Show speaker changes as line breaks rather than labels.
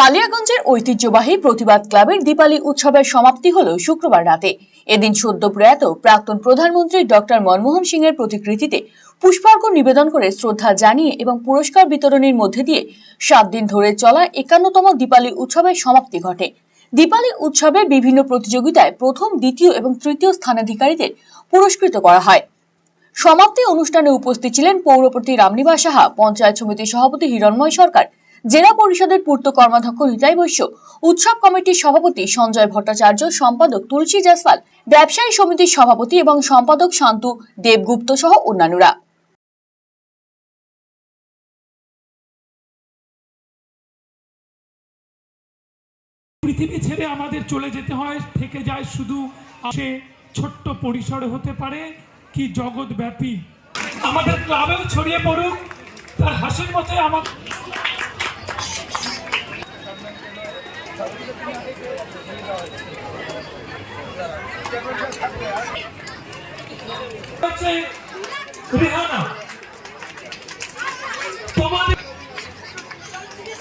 কালিয়াগঞ্জের ঐতিহ্যবাহী প্রতিবাদ ক্লাবের দীপালি উৎসবের সমাপ্তি হল শুক্রবার রাতে। এদিন সদ্য প্রয়াত প্রাক্তন প্রধানমন্ত্রী ডক্টর মনমোহন সিং এর প্রতিকৃতিতে পুষ্পার্ঘ্য নিবেদন করে শ্রদ্ধা জানিয়ে এবং পুরস্কার বিতরণের মধ্যে দিয়ে সাত দিন ধরে চলা একান্নতম দীপালি উৎসবের সমাপ্তি ঘটে। দীপালি উৎসবে বিভিন্ন প্রতিযোগিতায় প্রথম, দ্বিতীয় এবং তৃতীয় স্থানাধিকারীদের পুরস্কৃত করা হয়। সমাপ্তি অনুষ্ঠানে উপস্থিত ছিলেন পৌরপতি রামনিবাস সাহা, পঞ্চায়েত সমিতির সভাপতি হিরণময় সরকার জেলা পরিষদের পূর্ত কর্মাধ্যক্ষ নিতাই বৈশ্য, উৎসব কমিটির সভাপতি সঞ্জয় ভট্টাচার্য, সম্পাদক তুলসী জয়সওয়াল, ব্যবসায়ী সমিতির সভাপতি এবং সম্পাদক শান্তু দেবগুপ্ত সহ অন্যান্যরা।
পৃথিবী ছেড়ে আমাদের চলে যেতে হয়, থেকে যায় শুধু সে ছোট্ট পরিসরে হতে পারে, কি জগৎব্যাপী আমাদের ক্লাবেও ছড়িয়ে পড়ুক, তার হাসির মতে আমার রিহানা তোমাদের